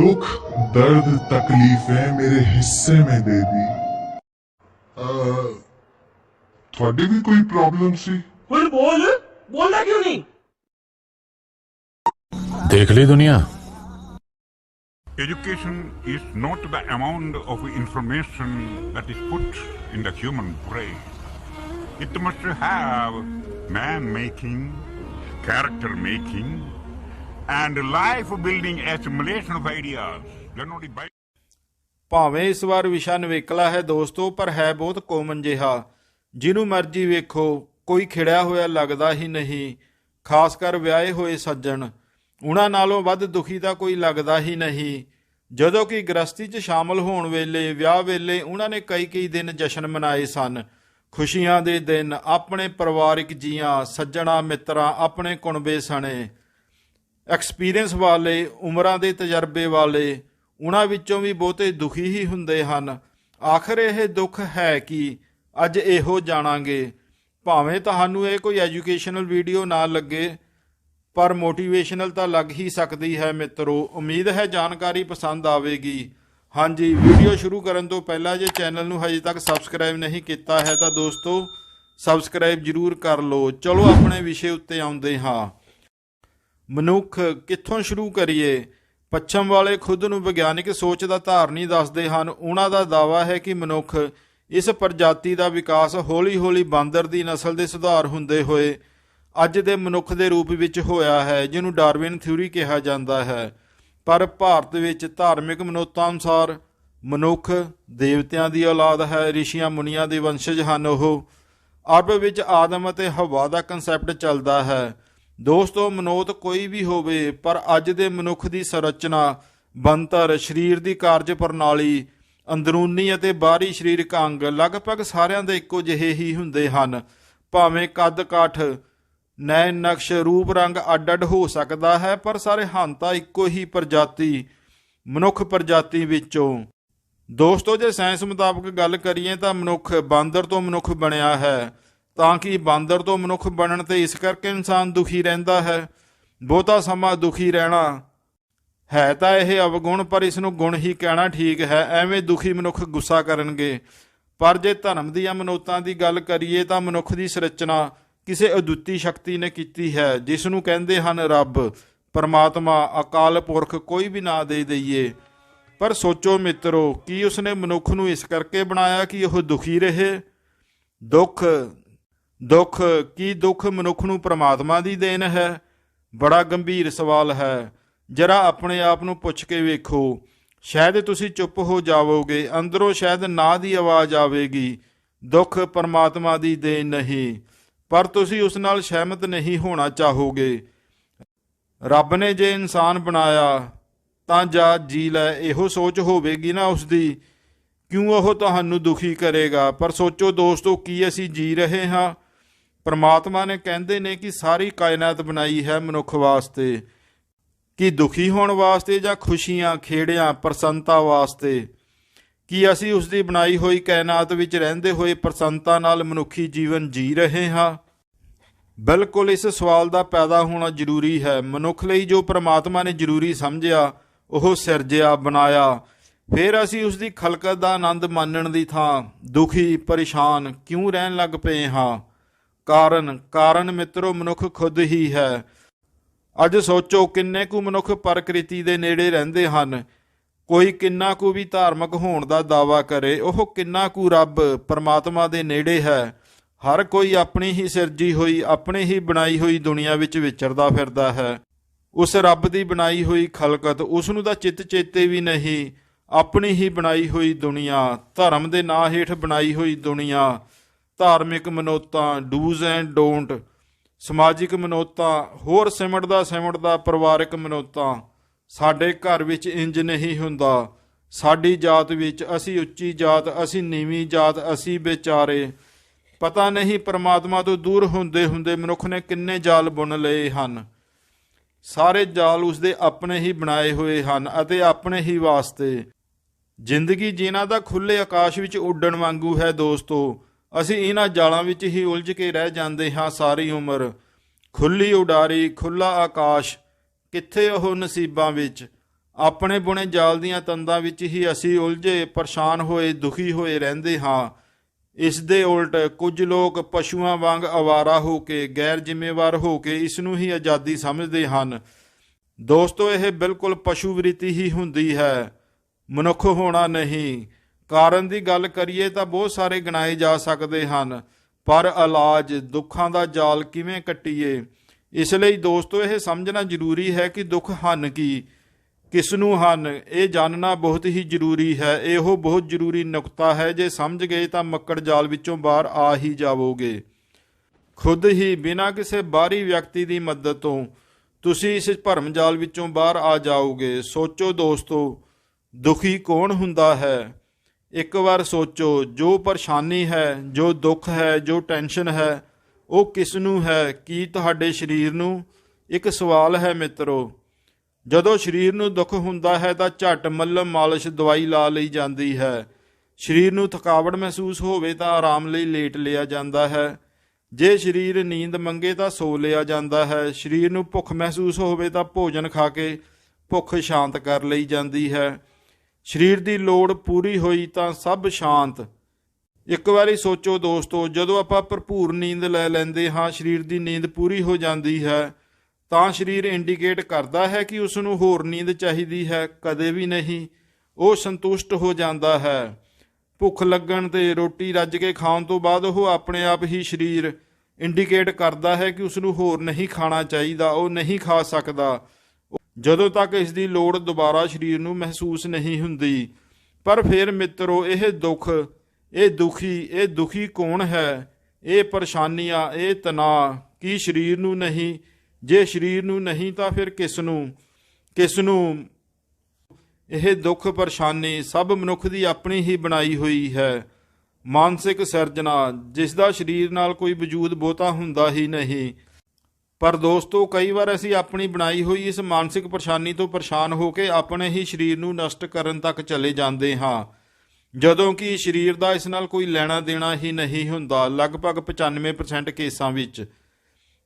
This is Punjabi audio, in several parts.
दुख दर्द तकलीफें मेरे हिस्से में दे दी ਅਹ, ਤੁਹਾਡੀ ਵੀ ਕੋਈ ਪ੍ਰੋਬਲਮ ਸੀ ਹੁਣ ਬੋਲ ਬੋਲਦਾ ਕਿਉਂ ਨਹੀਂ ਦੇਖ ਲਈ ਦੁਨੀਆ Education is not the amount of information that is put in the human brain. It must have man making, character making, and life building assimilation of ideas. Generally, by ਭਾਵੇਂ ਇਸ ਵਾਰ ਵਿਸ਼ਾ ਨਵੇਕਲਾ ਹੈ ਦੋਸਤੋ ਪਰ ਹੈ ਬਹੁਤ ਕੋਮਨ ਜਿਹਾ। ਜਿਹਨੂੰ ਮਰਜ਼ੀ ਵੇਖੋ ਕੋਈ ਖਿੜਿਆ ਹੋਇਆ ਲੱਗਦਾ ਹੀ ਨਹੀਂ। ਖਾਸ ਕਰ ਵਿਆਹੇ ਹੋਏ ਸੱਜਣ। ਉਹਨਾਂ ਨਾਲੋਂ ਵੱਧ ਦੁਖੀ ਤਾਂ ਕੋਈ ਲੱਗਦਾ ਹੀ ਨਹੀਂ। ਜਦੋਂ ਕਿ ਗ੍ਰਸਤੀ 'ਚ ਸ਼ਾਮਲ ਹੋਣ ਵੇਲੇ ਵਿਆਹ ਵੇਲੇ ਉਹਨਾਂ ਨੇ ਕਈ ਕਈ ਦਿਨ ਜਸ਼ਨ ਮਨਾਏ ਸਨ। ਖੁਸ਼ੀਆਂ ਦੇ ਦਿਨ ਆਪਣੇ ਪਰਿਵਾਰਿਕ ਜੀਆਂ ਸੱਜਣਾ ਮਿੱਤਰਾਂ ਆਪਣੇ ਕੁਣਬੇ ਸਣੇ। ਐਕਸਪੀਰੀਅੰਸ ਵਾਲੇ, ਉਮਰਾਂ ਦੇ ਤਜਰਬੇ ਵਾਲੇ, ਉਹਨਾਂ ਵਿੱਚੋਂ ਵੀ ਬਹੁਤੇ ਦੁਖੀ ਹੀ ਹੁੰਦੇ ਹਨ। ਆਖਰ ਇਹ ਦੁੱਖ ਹੈ ਕਿ ਅੱਜ ਇਹੋ ਜਾਣਾਂਗੇ। ਭਾਵੇਂ ਤੁਹਾਨੂੰ ਇਹ ਕੋਈ ਐਜੂਕੇਸ਼ਨਲ ਵੀਡੀਓ ਨਾ ਲੱਗੇ, ਪਰ ਮੋਟੀਵੇਸ਼ਨਲ ਤਾਂ ਲੱਗ ਹੀ ਸਕਦੀ ਹੈ ਮਿੱਤਰੋ। ਉਮੀਦ ਹੈ ਜਾਣਕਾਰੀ ਪਸੰਦ ਆਵੇਗੀ। ਹਾਂਜੀ ਵੀਡੀਓ ਸ਼ੁਰੂ ਕਰਨ ਤੋਂ ਪਹਿਲਾਂ ਜੇ ਚੈਨਲ ਨੂੰ ਹਜੇ ਤੱਕ ਸਬਸਕ੍ਰਾਈਬ ਨਹੀਂ ਕੀਤਾ ਹੈ ਤਾਂ ਦੋਸਤੋ ਸਬਸਕ੍ਰਾਈਬ ਜਰੂਰ ਕਰ ਲਓ। ਚਲੋ ਆਪਣੇ ਵਿਸ਼ੇ ਉੱਤੇ ਆਉਂਦੇ ਹਾਂ। ਮਨੁੱਖ ਕਿੱਥੋਂ ਸ਼ੁਰੂ ਕਰੀਏ? ਪੱਛਮ ਵਾਲੇ ਖੁਦ ਨੂੰ ਵਿਗਿਆਨਿਕ ਸੋਚ ਦਾ ਧਾਰਨੀ ਦੱਸਦੇ ਹਨ। ਉਹਨਾਂ ਦਾ ਦਾਵਾ ਹੈ ਕਿ ਮਨੁੱਖ ਇਸ ਪ੍ਰਜਾਤੀ ਦਾ ਵਿਕਾਸ ਹੌਲੀ-ਹੌਲੀ ਬਾਂਦਰ ਦੀ ਨਸਲ ਦੇ ਸੁਧਾਰ ਹੁੰਦੇ ਹੋਏ ਅੱਜ ਦੇ ਮਨੁੱਖ ਦੇ ਰੂਪ ਵਿੱਚ ਹੋਇਆ ਹੈ, ਜਿਹਨੂੰ ਡਾਰਵਿਨ ਥਿਊਰੀ ਕਿਹਾ ਜਾਂਦਾ ਹੈ। ਪਰ ਭਾਰਤ ਵਿੱਚ ਧਾਰਮਿਕ ਮਨੋਤਾਂ ਅਨੁਸਾਰ ਮਨੁੱਖ ਦੇਵਤਿਆਂ ਦੀ ਔਲਾਦ ਹੈ, ਰਿਸ਼ੀਆਂ ਮੁਨੀਆਂ ਦੇ ਵੰਸ਼ਜ ਹਨ ਉਹ। ਅਰਬ ਵਿੱਚ ਆਦਮ ਅਤੇ ਹਵਾ ਦਾ ਕਨਸੈਪਟ ਚੱਲਦਾ ਹੈ। ਦੋਸਤੋ ਮਨੋਤ ਕੋਈ ਵੀ ਹੋਵੇ, ਪਰ ਅੱਜ ਦੇ ਮਨੁੱਖ ਦੀ ਸੰਰਚਨਾ ਬੰਤਰ ਸਰੀਰ ਦੀ ਕਾਰਜ ਪ੍ਰਣਾਲੀ, ਅੰਦਰੂਨੀ ਅਤੇ ਬਾਹਰੀ ਸਰੀਰਕ ਅੰਗ ਲਗਭਗ ਸਾਰਿਆਂ ਦੇ ਇੱਕੋ ਜਿਹੇ ਹੀ ਹੁੰਦੇ ਹਨ। ਭਾਵੇਂ ਕੱਦ ਕਾਠ ਨੈ ਨਕਸ਼, ਰੂਪ ਰੰਗ ਅੱਡ-ਅੱਡ ਹੋ ਸਕਦਾ ਹੈ, ਪਰ ਸਾਰੇ ਹੰਤਾ ਇੱਕੋ ਹੀ ਪ੍ਰਜਾਤੀ, ਮਨੁੱਖ ਪ੍ਰਜਾਤੀ ਵਿੱਚੋਂ। ਦੋਸਤੋ, ਜੇ ਸਾਇੰਸ ਮੁਤਾਬਕ ਗੱਲ ਕਰੀਏ ਤਾਂ ਮਨੁੱਖ ਬਾਂਦਰ ਤੋਂ ਮਨੁੱਖ ਬਣਿਆ ਹੈ। ਤਾਂ ਕਿ ਬਾਂਦਰ ਤੋਂ ਮਨੁੱਖ ਬਣਨ ਤੇ ਇਸ ਕਰਕੇ ਇਨਸਾਨ ਦੁਖੀ ਰਹਿੰਦਾ ਹੈ। ਬਹੁਤਾ ਸਮਾਂ ਦੁਖੀ ਰਹਿਣਾ ਹੈ ਤਾਂ ਇਹ ਅਵਗੁਣ, ਪਰ ਇਸ ਨੂੰ ਗੁਣ ਹੀ ਕਹਿਣਾ ਠੀਕ ਹੈ। ਐਵੇਂ ਦੁਖੀ ਮਨੁੱਖ ਗੁੱਸਾ ਕਰਨਗੇ। ਪਰ ਜੇ ਧਰਮ ਦੀਆਂ ਮਨੋਤਾਂ ਦੀ ਗੱਲ ਕਰੀਏ ਤਾਂ ਮਨੁੱਖ ਦੀ ਸਿਰਜਣਾ ਕਿਸੇ ਅਦੁੱਤੀ ਸ਼ਕਤੀ ਨੇ ਕੀਤੀ ਹੈ ਜਿਸ ਨੂੰ ਕਹਿੰਦੇ ਹਨ ਰੱਬ, ਪਰਮਾਤਮਾ, ਅਕਾਲ ਪੁਰਖ, ਕੋਈ ਵੀ ਨਾਂ ਦੇ ਦਈਏ। ਪਰ ਸੋਚੋ ਮਿੱਤਰੋ, ਕੀ ਉਸਨੇ ਮਨੁੱਖ ਨੂੰ ਇਸ ਕਰਕੇ ਬਣਾਇਆ ਕਿ ਉਹ ਦੁਖੀ ਰਹੇ? ਦੁੱਖ ਦੁੱਖ, ਕੀ ਦੁੱਖ ਮਨੁੱਖ ਨੂੰ ਪ੍ਰਮਾਤਮਾ ਦੀ ਦੇਣ ਹੈ? ਬੜਾ ਗੰਭੀਰ ਸਵਾਲ ਹੈ। ਜਰਾ ਆਪਣੇ ਆਪ ਨੂੰ ਪੁੱਛ ਕੇ ਵੇਖੋ। ਸ਼ਾਇਦ ਤੁਸੀਂ ਚੁੱਪ ਹੋ ਜਾਵੋਗੇ, ਅੰਦਰੋਂ ਸ਼ਾਇਦ ਨਾ ਦੀ ਆਵਾਜ਼ ਆਵੇਗੀ। ਦੁੱਖ ਪਰਮਾਤਮਾ ਦੀ ਦੇਣ ਨਹੀਂ, ਪਰ ਤੁਸੀਂ ਉਸ ਨਾਲ ਸਹਿਮਤ ਨਹੀਂ ਹੋਣਾ ਚਾਹੋਗੇ। ਰੱਬ ਨੇ ਜੇ ਇਨਸਾਨ ਬਣਾਇਆ, ਤਾਂ ਜਾ ਜੀ ਲੈ, ਇਹੋ ਸੋਚ ਹੋਵੇਗੀ ਨਾ ਉਸ ਦੀ ਕਿਉਂ ਉਹ ਤੁਹਾਨੂੰ ਦੁਖੀ ਕਰੇਗਾ? ਪਰ ਸੋਚੋ ਦੋਸਤੋ, ਕੀ ਅਸੀਂ ਜੀ ਰਹੇ ਹਾਂ? ਪਰਮਾਤਮਾ ਨੇ ਕਹਿੰਦੇ ਨੇ ਕਿ ਸਾਰੀ ਕਾਇਨਾਤ ਬਣਾਈ ਹੈ ਮਨੁੱਖ ਵਾਸਤੇ। ਕਿ ਦੁਖੀ ਹੋਣ ਵਾਸਤੇ ਜਾਂ ਖੁਸ਼ੀਆਂ, ਖੇੜਿਆਂ, ਪ੍ਰਸੰਨਤਾ ਵਾਸਤੇ? ਕੀ ਅਸੀਂ ਉਸ ਦੀ ਬਣਾਈ ਹੋਈ ਕਾਇਨਾਤ ਵਿੱਚ ਰਹਿੰਦੇ ਹੋਏ ਪ੍ਰਸੰਨਤਾ ਨਾਲ ਮਨੁੱਖੀ ਜੀਵਨ ਜੀ ਰਹੇ ਹਾਂ? ਬਿਲਕੁਲ ਇਸ ਸਵਾਲ ਦਾ ਪੈਦਾ ਹੋਣਾ ਜ਼ਰੂਰੀ ਹੈ। ਮਨੁੱਖ ਲਈ ਜੋ ਪ੍ਰਮਾਤਮਾ ਨੇ ਜ਼ਰੂਰੀ ਸਮਝਿਆ, ਉਹ ਸਿਰਜਿਆ, ਬਣਾਇਆ। ਫਿਰ ਅਸੀਂ ਉਸ ਦੀ ਖਲਕਤ ਦਾ ਆਨੰਦ ਮਾਣਨ ਦੀ ਥਾਂ ਦੁਖੀ, ਪਰੇਸ਼ਾਨ ਕਿਉਂ ਰਹਿਣ ਲੱਗ ਪਏ ਹਾਂ? ਕਾਰਨ ਕਾਰਨ ਮਿੱਤਰੋ, ਮਨੁੱਖ ਖੁਦ ਹੀ ਹੈ। ਅੱਜ ਸੋਚੋ ਕਿੰਨੇ ਕੁ ਮਨੁੱਖ ਪ੍ਰਕਿਰਤੀ ਦੇ ਨੇੜੇ ਰਹਿੰਦੇ ਹਨ। ਕੋਈ ਕਿੰਨਾ ਕੁ ਵੀ ਧਾਰਮਿਕ ਹੋਣ ਦਾ ਦਾਵਾ ਕਰੇ, ਉਹ ਕਿੰਨਾ ਕੁ ਰੱਬ ਪਰਮਾਤਮਾ ਦੇ ਨੇੜੇ ਹੈ। ਹਰ ਕੋਈ ਆਪਣੀ ਹੀ ਸਿਰਜੀ ਹੋਈ, ਆਪਣੀ ਹੀ ਬਣਾਈ ਹੋਈ ਦੁਨੀਆ ਵਿੱਚ ਵਿਚਰਦਾ ਫਿਰਦਾ ਹੈ। ਉਸ ਰੱਬ ਦੀ ਬਣਾਈ ਹੋਈ ਖਲਕਤ, ਉਸ ਨੂੰ ਤਾਂ ਚਿੱਤ ਚੇਤੇ ਵੀ ਨਹੀਂ। ਆਪਣੀ ਹੀ ਬਣਾਈ ਹੋਈ ਦੁਨੀਆ, ਧਰਮ ਦੇ ਨਾਂ ਹੇਠ ਬਣਾਈ ਹੋਈ ਦੁਨੀਆ ਧਾਰਮਿਕ ਮਨੋਤਾਂ ਡੂਜ਼ ਐਂਡ ਡੋਂਟ ਸਮਾਜਿਕ ਮਨੋਤਾਂ, ਹੋਰ ਸਿਮਟਦਾ ਸਿਮਟਦਾ ਪਰਿਵਾਰਕ ਮਨੋਤਾਂ। ਸਾਡੇ ਘਰ ਵਿੱਚ ਇੰਜ ਨਹੀਂ ਹੁੰਦਾ। ਸਾਡੀ ਜਾਤ ਵਿੱਚ ਅਸੀਂ ਉੱਚੀ ਜਾਤ, ਅਸੀਂ ਨੀਵੀਂ ਜਾਤ, ਅਸੀਂ ਵਿਚਾਰੇ। ਪਤਾ ਨਹੀਂ ਪਰਮਾਤਮਾ ਤੋਂ ਦੂਰ ਹੁੰਦੇ ਹੁੰਦੇ ਮਨੁੱਖ ਨੇ ਕਿੰਨੇ ਜਾਲ ਬੁਣ ਲਏ ਹਨ। ਸਾਰੇ ਜਾਲ ਉਸਦੇ ਆਪਣੇ ਹੀ ਬਣਾਏ ਹੋਏ ਹਨ ਅਤੇ ਆਪਣੇ ਹੀ ਵਾਸਤੇ। ਜ਼ਿੰਦਗੀ ਜੀਣਾ ਦਾ ਖੁੱਲੇ ਆਕਾਸ਼ ਵਿੱਚ ਉੱਡਣ ਵਾਂਗੂ ਹੈ ਦੋਸਤੋ। ਅਸੀਂ ਇਹਨਾਂ ਜਾਲਾਂ ਵਿੱਚ ਹੀ ਉਲਝ ਕੇ ਰਹਿ ਜਾਂਦੇ ਹਾਂ ਸਾਰੀ ਉਮਰ। ਖੁੱਲੀ ਉਡਾਰੀ, ਖੁੱਲਾ ਆਕਾਸ਼, ਕਿੱਥੇ ਉਹ ਨਸੀਬਾਂ ਵਿੱਚ? ਆਪਣੇ ਬੁਣੇ ਜਾਲ ਦੀਆਂ ਤੰਦਾਂ ਵਿੱਚ ਹੀ ਅਸੀਂ ਉਲਝੇ, ਪਰੇਸ਼ਾਨ ਹੋਏ, ਦੁਖੀ ਹੋਏ ਰਹਿੰਦੇ ਹਾਂ। ਇਸ ਦੇ ਉਲਟ ਕੁਝ ਲੋਕ ਪਸ਼ੂਆਂ ਵਾਂਗ ਅਵਾਰਾ ਹੋ ਕੇ, ਗੈਰ ਜ਼ਿੰਮੇਵਾਰ ਹੋ ਕੇ ਇਸ ਨੂੰ ਹੀ ਆਜ਼ਾਦੀ ਸਮਝਦੇ ਹਨ। ਦੋਸਤੋ, ਇਹ ਬਿਲਕੁਲ ਪਸ਼ੂ ਵ੍ਰਿਤੀ ਹੀ ਹੁੰਦੀ ਹੈ। ਮਨੁੱਖ ਹੋਣਾ ਨਹੀਂ। ਕਾਰਨ ਦੀ ਗੱਲ ਕਰੀਏ ਤਾਂ ਬਹੁਤ ਸਾਰੇ ਗਿਣਾਏ ਜਾ ਸਕਦੇ ਹਨ, ਪਰ ਇਲਾਜ ਦੁੱਖਾਂ ਦਾ ਜਾਲ ਕਿਵੇਂ ਕੱਟੀਏ? ਇਸ ਲਈ ਦੋਸਤੋ, ਇਹ ਸਮਝਣਾ ਜ਼ਰੂਰੀ ਹੈ ਕਿ ਦੁੱਖ ਹਨ ਕੀ? ਕਿਸ ਨੂੰ ਹਨ? ਇਹ ਜਾਣਨਾ ਬਹੁਤ ਹੀ ਜ਼ਰੂਰੀ ਹੈ। ਇਹੋ ਬਹੁਤ ਜ਼ਰੂਰੀ ਨੁਕਤਾ ਹੈ। ਜੇ ਸਮਝ ਗਏ ਤਾਂ ਮੱਕੜ ਜਾਲ ਵਿੱਚੋਂ ਬਾਹਰ ਆ ਹੀ ਜਾਵੋਗੇ। ਖੁਦ ਹੀ ਬਿਨਾਂ ਕਿਸੇ ਬਾਹਰੀ ਵਿਅਕਤੀ ਦੀ ਮਦਦ ਤੋਂ ਤੁਸੀਂ ਇਸ ਭਰਮ ਜਾਲ ਵਿੱਚੋਂ ਬਾਹਰ ਆ ਜਾਓਗੇ। ਸੋਚੋ ਦੋਸਤੋ, ਦੁਖੀ ਕੌਣ ਹੁੰਦਾ ਹੈ? ਇੱਕ ਵਾਰ ਸੋਚੋ, ਜੋ ਪਰੇਸ਼ਾਨੀ ਹੈ, ਜੋ ਦੁੱਖ ਹੈ, ਜੋ ਟੈਨਸ਼ਨ ਹੈ, ਉਹ ਕਿਸ ਨੂੰ ਹੈ, ਕੀ ਤੁਹਾਡੇ ਸਰੀਰ ਨੂੰ? ਇੱਕ ਸਵਾਲ ਹੈ ਮਿੱਤਰੋ, ਜਦੋਂ ਸਰੀਰ ਨੂੰ ਦੁੱਖ ਹੁੰਦਾ ਹੈ ਤਾਂ ਝਟ ਮੱਲਮ ਮਾਲਿਸ਼ ਦਵਾਈ ਲਾ ਲਈ ਜਾਂਦੀ ਹੈ। ਸਰੀਰ ਨੂੰ ਥਕਾਵਟ ਮਹਿਸੂਸ ਹੋਵੇ ਤਾਂ ਆਰਾਮ ਲਈ ਲੇਟ ਲਿਆ ਜਾਂਦਾ ਹੈ। ਜੇ ਸਰੀਰ ਨੀਂਦ ਮੰਗੇ ਤਾਂ ਸੋ ਲਿਆ ਜਾਂਦਾ ਹੈ। ਸਰੀਰ ਨੂੰ ਭੁੱਖ ਮਹਿਸੂਸ ਹੋਵੇ ਤਾਂ ਭੋਜਨ ਖਾ ਕੇ ਭੁੱਖ ਸ਼ਾਂਤ ਕਰ ਲਈ ਜਾਂਦੀ ਹੈ। ਸਰੀਰ ਦੀ ਲੋੜ ਪੂਰੀ ਹੋਈ ਤਾਂ ਸਭ ਸ਼ਾਂਤ। ਇੱਕ ਵਾਰੀ ਸੋਚੋ ਦੋਸਤੋ, ਜਦੋਂ ਆਪਾਂ ਭਰਪੂਰ ਨੀਂਦ ਲੈ ਲੈਂਦੇ ਹਾਂ, ਸਰੀਰ ਦੀ ਨੀਂਦ ਪੂਰੀ ਹੋ ਜਾਂਦੀ ਹੈ, ਤਾਂ ਸਰੀਰ ਇੰਡੀਕੇਟ ਕਰਦਾ ਹੈ ਕਿ ਉਸ ਨੂੰ ਹੋਰ ਨੀਂਦ ਚਾਹੀਦੀ ਹੈ, ਕਦੇ ਵੀ ਨਹੀਂ, ਉਹ ਸੰਤੁਸ਼ਟ ਹੋ ਜਾਂਦਾ ਹੈ। ਭੁੱਖ ਲੱਗਣ ਤੇ ਰੋਟੀ ਰੱਜ ਕੇ ਖਾਣ ਤੋਂ ਬਾਅਦ ਉਹ ਆਪਣੇ ਆਪ ਹੀ ਸਰੀਰ ਇੰਡੀਕੇਟ ਕਰਦਾ ਹੈ ਕਿ ਉਸ ਨੂੰ ਹੋਰ ਨਹੀਂ ਖਾਣਾ ਚਾਹੀਦਾ, ਉਹ ਨਹੀਂ ਖਾ ਸਕਦਾ। ਜਦੋਂ ਤੱਕ ਇਸ ਦੀ ਲੋੜ ਦੁਬਾਰਾ ਸਰੀਰ ਨੂੰ ਮਹਿਸੂਸ ਨਹੀਂ ਹੁੰਦੀ, ਪਰ ਫਿਰ ਮਿੱਤਰੋ, ਇਹ ਦੁੱਖ, ਇਹ ਦੁਖੀ ਇਹ ਦੁਖੀ ਕੌਣ ਹੈ? ਇਹ ਪਰੇਸ਼ਾਨੀਆਂ, ਇਹ ਤਣਾਅ, ਕੀ ਸਰੀਰ ਨੂੰ ਨਹੀਂ? ਜੇ ਸਰੀਰ ਨੂੰ ਨਹੀਂ ਤਾਂ ਫਿਰ ਕਿਸ ਨੂੰ? ਕਿਸ ਨੂੰ? ਇਹ ਦੁੱਖ, ਪਰੇਸ਼ਾਨੀ ਸਭ ਮਨੁੱਖ ਦੀ ਆਪਣੀ ਹੀ ਬਣਾਈ ਹੋਈ ਹੈ। ਮਾਨਸਿਕ ਸਿਰਜਣਾ, ਜਿਸ ਦਾ ਸਰੀਰ ਨਾਲ ਕੋਈ ਵਜੂਦ ਬਹੁਤਾ ਹੁੰਦਾ ਹੀ ਨਹੀਂ। ਪਰ ਦੋਸਤੋ, ਕਈ ਵਾਰ ਅਸੀਂ ਆਪਣੀ ਬਣਾਈ ਹੋਈ ਇਸ ਮਾਨਸਿਕ ਪਰੇਸ਼ਾਨੀ ਤੋਂ ਪਰੇਸ਼ਾਨ ਹੋ ਕੇ ਆਪਣੇ ਹੀ ਸਰੀਰ ਨੂੰ ਨਸ਼ਟ ਕਰਨ ਤੱਕ ਚਲੇ ਜਾਂਦੇ ਹਾਂ। ਜਦੋਂ ਕਿ ਸਰੀਰ ਦਾ ਇਸ ਨਾਲ ਕੋਈ ਲੈਣਾ ਦੇਣਾ ਹੀ ਨਹੀਂ ਹੁੰਦਾ, ਲਗਭਗ 95% ਕੇਸਾਂ ਵਿੱਚ।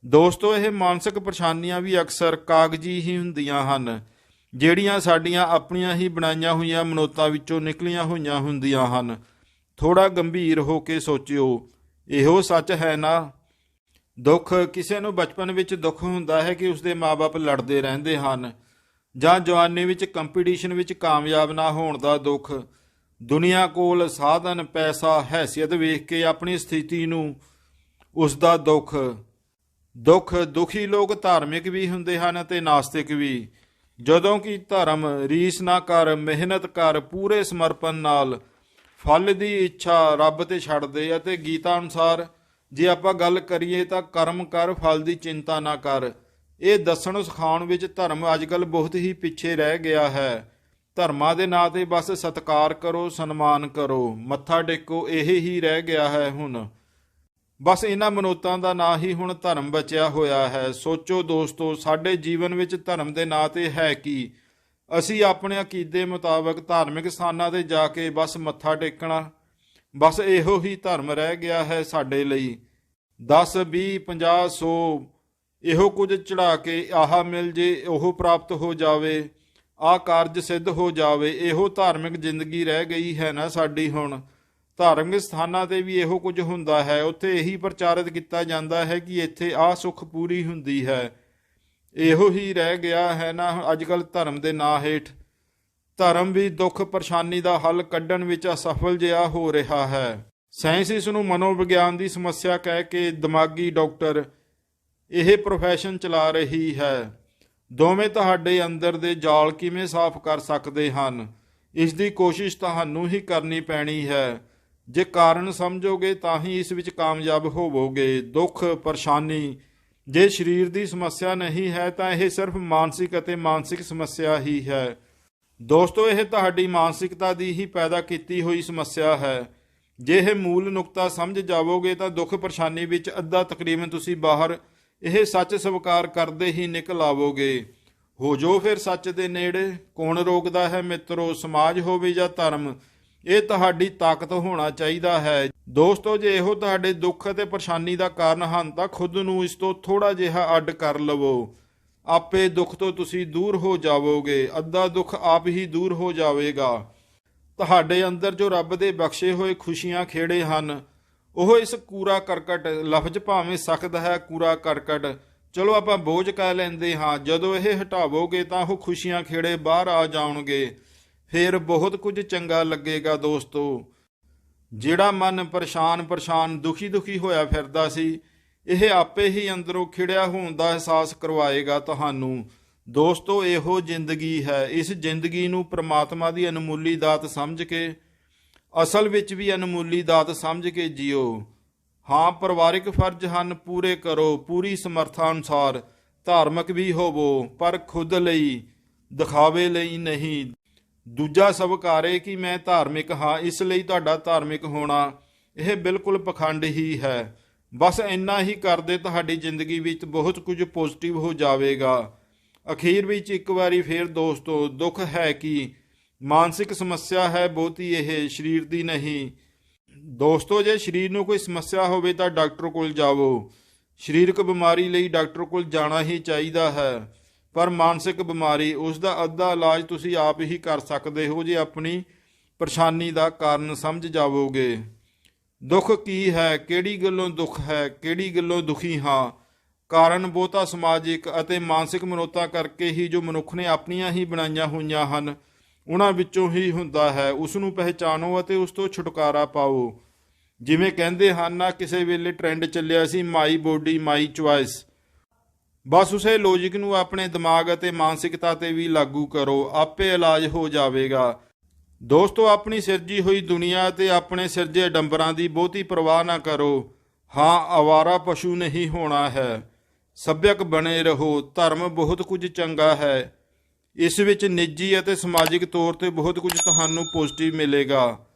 ਦੋਸਤੋ, ਇਹ ਮਾਨਸਿਕ ਪਰੇਸ਼ਾਨੀਆਂ ਵੀ ਅਕਸਰ ਕਾਗਜੀ ਹੀ ਹੁੰਦੀਆਂ ਹਨ, ਜਿਹੜੀਆਂ ਸਾਡੀਆਂ ਆਪਣੀਆਂ ਹੀ ਬਣਾਈਆਂ ਹੋਈਆਂ ਮਨੋਤਾਂ ਵਿੱਚੋਂ ਨਿਕਲੀਆਂ ਹੋਈਆਂ ਹੁੰਦੀਆਂ ਹਨ। ਥੋੜਾ ਗੰਭੀਰ ਹੋ ਕੇ ਸੋਚਿਓ, ਇਹੋ ਸੱਚ ਹੈ ਨਾ? ਦੁੱਖ ਕਿਸੇ ਨੂੰ ਬਚਪਨ ਵਿੱਚ ਦੁੱਖ ਹੁੰਦਾ ਹੈ ਕਿ ਉਸਦੇ ਮਾਪੇ ਲੜਦੇ ਰਹਿੰਦੇ ਹਨ ਜਾਂ ਜਵਾਨੀ ਵਿੱਚ ਕੰਪੀਟੀਸ਼ਨ ਵਿੱਚ ਕਾਮਯਾਬ ਨਾ ਹੋਣ ਦਾ ਦੁੱਖ। ਦੁਨੀਆ ਕੋਲ ਸਾਧਨ, ਪੈਸਾ, ਹੈਸੀਅਤ ਵੇਖ ਕੇ ਆਪਣੀ ਸਥਿਤੀ ਨੂੰ ਉਸ ਦਾ ਦੁੱਖ। ਦੁੱਖ ਦੁਖੀ ਲੋਕ ਧਾਰਮਿਕ ਵੀ ਹੁੰਦੇ ਹਨ ਅਤੇ ਨਾਸਤਿਕ ਵੀ। ਜਦੋਂ ਕਿ ਧਰਮ ਰੀਸ ਨਾ ਕਰ, ਮਿਹਨਤ ਕਰ, ਪੂਰੇ ਸਮਰਪਣ ਨਾਲ ਫਲ ਦੀ ਇੱਛਾ ਰੱਬ ਤੇ ਛੱਡਦੇ ਅਤੇ ਗੀਤਾ ਅਨੁਸਾਰ ਜੇ ਆਪਾਂ ਗੱਲ ਕਰੀਏ ਤਾਂ ਕਰਮ ਕਰ, ਫਲ ਦੀ ਚਿੰਤਾ ਨਾ ਕਰ। ਇਹ ਦੱਸਣ ਸਿਖਾਉਣ ਵਿੱਚ ਧਰਮ ਅੱਜਕੱਲ ਬਹੁਤ ਹੀ ਪਿੱਛੇ ਰਹਿ ਗਿਆ ਹੈ। ਧਰਮਾਂ ਦੇ ਨਾਂ ਤੇ ਬਸ ਸਤਕਾਰ ਕਰੋ, ਸਨਮਾਨ ਕਰੋ। ਮੱਥਾ ਟੇਕੋ, ਇਹ ਹੀ ਰਹਿ ਗਿਆ ਹੈ ਹੁਣ। ਬਸ ਇਹਨਾਂ ਮਨੋਤਾਂ ਦਾ ਨਾਂ ਹੀ ਹੁਣ ਧਰਮ ਬਚਿਆ ਹੋਇਆ ਹੈ। ਸੋਚੋ ਦੋਸਤੋ, ਸਾਡੇ ਜੀਵਨ ਵਿੱਚ ਧਰਮ ਦੇ ਨਾਂ ਤੇ ਹੈ ਕੀ? ਅਸੀਂ ਆਪਣੇ ਅਕੀਦੇ ਮੁਤਾਬਕ ਧਾਰਮਿਕ ਸਥਾਨਾਂ ਤੇ ਜਾ ਕੇ ਬਸ ਮੱਥਾ ਟੇਕਣਾ ਬਸ ਇਹੋ ਹੀ ਧਰਮ ਰਹਿ ਗਿਆ ਹੈ ਸਾਡੇ ਲਈ। 10 20 50 100 ਇਹੋ ਕੁਝ ਚੜਾ ਕੇ ਆਹ ਮਿਲ ਜੇ, ਉਹ ਪ੍ਰਾਪਤ ਹੋ ਜਾਵੇ ਆ ਕਾਰਜ ਸਿੱਧ ਹੋ ਜਾਵੇ, ਇਹੋ ਧਾਰਮਿਕ ਜ਼ਿੰਦਗੀ ਰਹਿ ਗਈ ਹੈ ਨਾ ਸਾਡੀ ਹੁਣ। ਧਾਰਮਿਕ ਸਥਾਨਾਂ ਤੇ ਵੀ ਇਹੋ ਕੁਝ ਹੁੰਦਾ ਹੈ, ਉੱਥੇ ਇਹੀ ਪ੍ਰਚਾਰਿਤ ਕੀਤਾ ਜਾਂਦਾ ਹੈ ਕਿ ਇੱਥੇ ਆ ਸੁੱਖ ਪੂਰੀ ਹੁੰਦੀ ਹੈ। ਇਹੋ ਹੀ ਰਹਿ ਗਿਆ ਹੈ ਨਾ, ਅੱਜ ਅੱਜਕੱਲ ਧਰਮ ਦੇ ਨਾਂ ਹੇਠ। ਧਰਮ ਵੀ ਦੁੱਖ ਪਰੇਸ਼ਾਨੀ ਦਾ ਹੱਲ ਕੱਢਣ ਵਿੱਚ ਅਸਫਲ ਜਿਹਾ ਹੋ ਰਿਹਾ ਹੈ। ਸਾਇੰਸ ਇਸ ਨੂੰ ਮਨੋਵਿਗਿਆਨ ਦੀ ਸਮੱਸਿਆ ਕਹਿ ਕੇ ਦਿਮਾਗੀ ਡਾਕਟਰ ਇਹ ਪ੍ਰੋਫੈਸ਼ਨ ਚਲਾ ਰਹੀ ਹੈ। ਦੋਵੇਂ ਤੁਹਾਡੇ ਅੰਦਰ ਦੇ ਜਾਲ ਕਿਵੇਂ ਸਾਫ਼ ਕਰ ਸਕਦੇ ਹਨ? ਇਸ ਦੀ ਕੋਸ਼ਿਸ਼ ਤੁਹਾਨੂੰ ਹੀ ਕਰਨੀ ਪੈਣੀ ਹੈ। ਜੇ ਕਾਰਨ ਸਮਝੋਗੇ ਤਾਂ ਹੀ ਇਸ ਵਿੱਚ ਕਾਮਯਾਬ ਹੋਵੋਗੇ। ਦੁੱਖ, ਪਰੇਸ਼ਾਨੀ, ਜੇ ਸਰੀਰ ਦੀ ਸਮੱਸਿਆ ਨਹੀਂ ਹੈ ਤਾਂ ਇਹ ਸਿਰਫ ਮਾਨਸਿਕ ਅਤੇ ਮਾਨਸਿਕ ਸਮੱਸਿਆ ਹੀ ਹੈ। ਦੋਸਤੋ, ਇਹ ਤੁਹਾਡੀ ਮਾਨਸਿਕਤਾ ਦੀ ਹੀ ਪੈਦਾ ਕੀਤੀ ਹੋਈ ਸਮੱਸਿਆ ਹੈ। ਜੇ ਇਹ ਮੂਲ ਨੁਕਤਾ ਸਮਝ ਜਾਵੋਗੇ ਤਾਂ ਦੁੱਖ ਪਰੇਸ਼ਾਨੀ ਵਿੱਚ ਅੱਧਾ ਤਕਰੀਬਨ ਤੁਸੀਂ ਬਾਹਰ ਇਹ ਸੱਚ ਸਵੀਕਾਰ ਕਰਦੇ ਹੀ ਨਿਕਲ ਆਵੋਗੇ ਹੋ ਜੋ ਫਿਰ ਸੱਚ ਦੇ ਨੇੜੇ, ਕੌਣ ਰੋਕਦਾ ਹੈ ਮਿੱਤਰੋ, ਸਮਾਜ ਹੋਵੇ ਜਾਂ ਧਰਮ, ਇਹ ਤੁਹਾਡੀ ਤਾਕਤ ਹੋਣਾ ਚਾਹੀਦਾ ਹੈ। ਦੋਸਤੋ, ਜੇ ਇਹੋ ਤੁਹਾਡੇ ਦੁੱਖ ਅਤੇ ਪਰੇਸ਼ਾਨੀ ਦਾ ਕਾਰਨ ਹਨ ਤਾਂ ਖੁਦ ਨੂੰ ਇਸ ਤੋਂ ਥੋੜਾ ਜਿਹਾ ਅੱਡ ਕਰ ਲਵੋ। ਆਪੇ ਦੁੱਖ ਤੋਂ ਤੁਸੀਂ ਦੂਰ ਹੋ ਜਾਵੋਗੇ, ਅੱਧਾ ਦੁੱਖ ਆਪ ਹੀ ਦੂਰ ਹੋ ਜਾਵੇਗਾ। ਤੁਹਾਡੇ ਅੰਦਰ ਜੋ ਰੱਬ ਦੇ ਬਖਸ਼ੇ ਹੋਏ ਖੁਸ਼ੀਆਂ ਖੇੜੇ ਹਨ, ਉਹ ਇਸ ਕੂੜਾ ਕਰਕਟ, ਲਫ਼ਜ਼ ਭਾਵੇਂ ਸਖਤ ਹੈ ਕੂੜਾ ਕਰਕਟ, ਚਲੋ ਆਪਾਂ ਬੋਝ ਕਹਿ ਲੈਂਦੇ ਹਾਂ, ਜਦੋਂ ਇਹ ਹਟਾਵੋਗੇ ਤਾਂ ਉਹ ਖੁਸ਼ੀਆਂ ਖੇੜੇ ਬਾਹਰ ਆ ਜਾਣਗੇ। ਫਿਰ ਬਹੁਤ ਕੁਝ ਚੰਗਾ ਲੱਗੇਗਾ ਦੋਸਤੋ। ਜਿਹੜਾ ਮਨ ਪਰੇਸ਼ਾਨ ਪਰੇਸ਼ਾਨ ਦੁਖੀ ਦੁਖੀ ਹੋਇਆ ਫਿਰਦਾ ਸੀ ਇਹ ਆਪੇ ਹੀ ਅੰਦਰੋਂ ਖਿੜਿਆ ਹੋਣ ਦਾ ਅਹਿਸਾਸ ਕਰਵਾਏਗਾ ਤੁਹਾਨੂੰ। ਦੋਸਤੋ, ਇਹੋ ਜ਼ਿੰਦਗੀ ਹੈ। ਇਸ ਜ਼ਿੰਦਗੀ ਨੂੰ ਪ੍ਰਮਾਤਮਾ ਦੀ ਅਨਮੋਲੀ ਦਾਤ ਸਮਝ ਕੇ, ਅਸਲ ਵਿੱਚ ਵੀ ਅਨਮੋਲੀ ਦਾਤ ਸਮਝ ਕੇ ਜੀਓ। ਹਾਂ, ਪਰਿਵਾਰਿਕ ਫਰਜ਼ ਹਨ, ਪੂਰੇ ਕਰੋ, ਪੂਰੀ ਸਮਰੱਥਾ ਅਨੁਸਾਰ। ਧਾਰਮਿਕ ਵੀ ਹੋਵੋ, ਪਰ ਖੁਦ ਲਈ, ਦਿਖਾਵੇ ਲਈ ਨਹੀਂ। ਦੂਜਾ ਸਵਕਾਰੇ ਕਿ ਮੈਂ ਧਾਰਮਿਕ ਹਾਂ, ਇਸ ਲਈ ਤੁਹਾਡਾ ਧਾਰਮਿਕ ਹੋਣਾ, ਇਹ ਬਿਲਕੁਲ ਪਖੰਡ ਹੀ ਹੈ। ਬਸ ਇੰਨਾ ਹੀ ਕਰਦੇ ਤੁਹਾਡੀ ਜ਼ਿੰਦਗੀ ਵਿੱਚ ਬਹੁਤ ਕੁਝ ਪੋਜ਼ਿਟਿਵ ਹੋ ਜਾਵੇਗਾ। ਅਖੀਰ ਵਿੱਚ ਇੱਕ ਵਾਰੀ ਫੇਰ ਦੋਸਤੋ, ਦੁੱਖ ਹੈ ਕਿ ਮਾਨਸਿਕ ਸਮੱਸਿਆ ਹੈ, ਬਹੁਤੀ ਇਹ ਸਰੀਰ ਦੀ ਨਹੀਂ। ਦੋਸਤੋ, ਜੇ ਸਰੀਰ ਨੂੰ ਕੋਈ ਸਮੱਸਿਆ ਹੋਵੇ ਤਾਂ ਡਾਕਟਰ ਕੋਲ ਜਾਵੋ। ਸਰੀਰਕ ਬਿਮਾਰੀ ਲਈ ਡਾਕਟਰ ਕੋਲ ਜਾਣਾ ਹੀ ਚਾਹੀਦਾ ਹੈ। ਪਰ ਮਾਨਸਿਕ ਬਿਮਾਰੀ, ਉਸ ਦਾ ਅੱਧਾ ਇਲਾਜ ਤੁਸੀਂ ਆਪ ਹੀ ਕਰ ਸਕਦੇ ਹੋ ਜੇ ਆਪਣੀ ਪਰੇਸ਼ਾਨੀ ਦਾ ਕਾਰਨ ਸਮਝ ਜਾਵੋਗੇ। ਦੁੱਖ ਕੀ ਹੈ? ਕਿਹੜੀ ਗੱਲੋਂ ਦੁੱਖ ਹੈ? ਕਿਹੜੀ ਗੱਲੋਂ ਦੁਖੀ ਹਾਂ? ਕਾਰਨ ਬਹੁਤਾ ਸਮਾਜਿਕ ਅਤੇ ਮਾਨਸਿਕ ਮਨੋਤਾ ਕਰਕੇ ਹੀ ਜੋ ਮਨੁੱਖ ਨੇ ਆਪਣੀਆਂ ਹੀ ਬਣਾਈਆਂ ਹੋਈਆਂ ਹਨ, ਉਹਨਾਂ ਵਿੱਚੋਂ ਹੀ ਹੁੰਦਾ ਹੈ। ਉਸ ਨੂੰ ਪਹਿਚਾਨੋ ਅਤੇ ਉਸ ਤੋਂ ਛੁਟਕਾਰਾ ਪਾਓ। ਜਿਵੇਂ ਕਹਿੰਦੇ ਹਨ, ਨਾ ਕਿਸੇ ਵੇਲੇ ਟ੍ਰੈਂਡ ਚੱਲਿਆ ਸੀ, ਮਾਈ ਬੋਡੀ, ਮਾਈ ਚੁਆਇਸ। ਬਸ ਉਸੇ ਲੌਜੀਕ ਨੂੰ ਆਪਣੇ ਦਿਮਾਗ ਅਤੇ ਮਾਨਸਿਕਤਾ ਤੇ ਵੀ ਲਾਗੂ ਕਰੋ, ਆਪੇ ਇਲਾਜ ਹੋ ਜਾਵੇਗਾ। ਦੋਸਤੋ, ਆਪਣੀ ਸਿਰਜੀ ਹੋਈ ਦੁਨੀਆ ਤੇ ਆਪਣੇ ਸਿਰਜੇ ਡੰਬਰਾਂ ਦੀ ਬਹੁਤੀ ਪਰਵਾਹ ਨਾ ਕਰੋ। ਹਾਂ, ਆਵਾਰਾ ਪਸ਼ੂ ਨਹੀਂ ਹੋਣਾ ਹੈ। ਸੱਭਿਅਕ ਬਣੇ ਰਹੋ। ਧਰਮ ਬਹੁਤ ਕੁਝ ਚੰਗਾ ਹੈ। ਇਸ ਵਿੱਚ ਨਿੱਜੀ ਅਤੇ ਸਮਾਜਿਕ ਤੌਰ ਤੇ ਬਹੁਤ ਕੁਝ ਤੁਹਾਨੂੰ ਪੋਜ਼ਿਟਿਵ ਮਿਲੇਗਾ।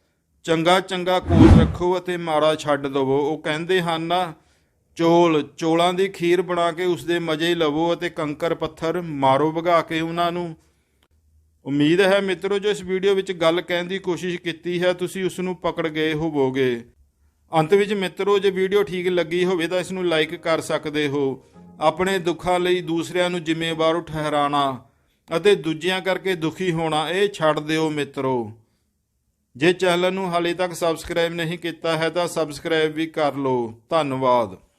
ਚੰਗਾ ਚੰਗਾ ਕੋਲ ਰੱਖੋ ਅਤੇ ਮਾੜਾ ਛੱਡ ਦਵੋ। ਉਹ ਕਹਿੰਦੇ ਹਨ ਨਾ, ਚੋਲ, ਚੋਲਾਂ ਦੀ ਖੀਰ ਬਣਾ ਕੇ ਉਸ ਦੇ ਮਜ਼ੇ ਲਵੋ ਅਤੇ ਕੰਕਰ ਪੱਥਰ ਮਾਰੋ, ਭਗਾ ਕੇ ਉਹਨਾਂ ਨੂੰ। ਉਮੀਦ ਹੈ ਮਿੱਤਰੋ, ਜੋ ਇਸ ਵੀਡੀਓ ਵਿੱਚ ਗੱਲ ਕਹਿਣ ਦੀ ਕੋਸ਼ਿਸ਼ ਕੀਤੀ ਹੈ, ਤੁਸੀਂ ਉਸ ਨੂੰ ਪਕੜ ਗਏ ਹੋਵੋਗੇ। ਅੰਤ ਵਿੱਚ ਮਿੱਤਰੋ, ਜੇ ਵੀਡੀਓ ਠੀਕ ਲੱਗੀ ਹੋਵੇ ਤਾਂ ਇਸ ਨੂੰ ਲਾਈਕ ਕਰ ਸਕਦੇ ਹੋ। ਆਪਣੇ ਦੁੱਖਾਂ ਲਈ ਦੂਸਰਿਆਂ ਨੂੰ ਜ਼ਿੰਮੇਵਾਰ ਠਹਿਰਾਣਾ ਅਤੇ ਦੂਜਿਆਂ ਕਰਕੇ ਦੁਖੀ ਹੋਣਾ, ਇਹ ਛੱਡ ਦਿਓ ਮਿੱਤਰੋ। ਜੇ ਚੈਨਲ ਨੂੰ ਹਾਲੇ ਤੱਕ ਸਬਸਕ੍ਰਾਈਬ ਨਹੀਂ ਕੀਤਾ ਹੈ ਤਾਂ ਸਬਸਕ੍ਰਾਈਬ ਵੀ ਕਰ ਲਓ। ਧੰਨਵਾਦ।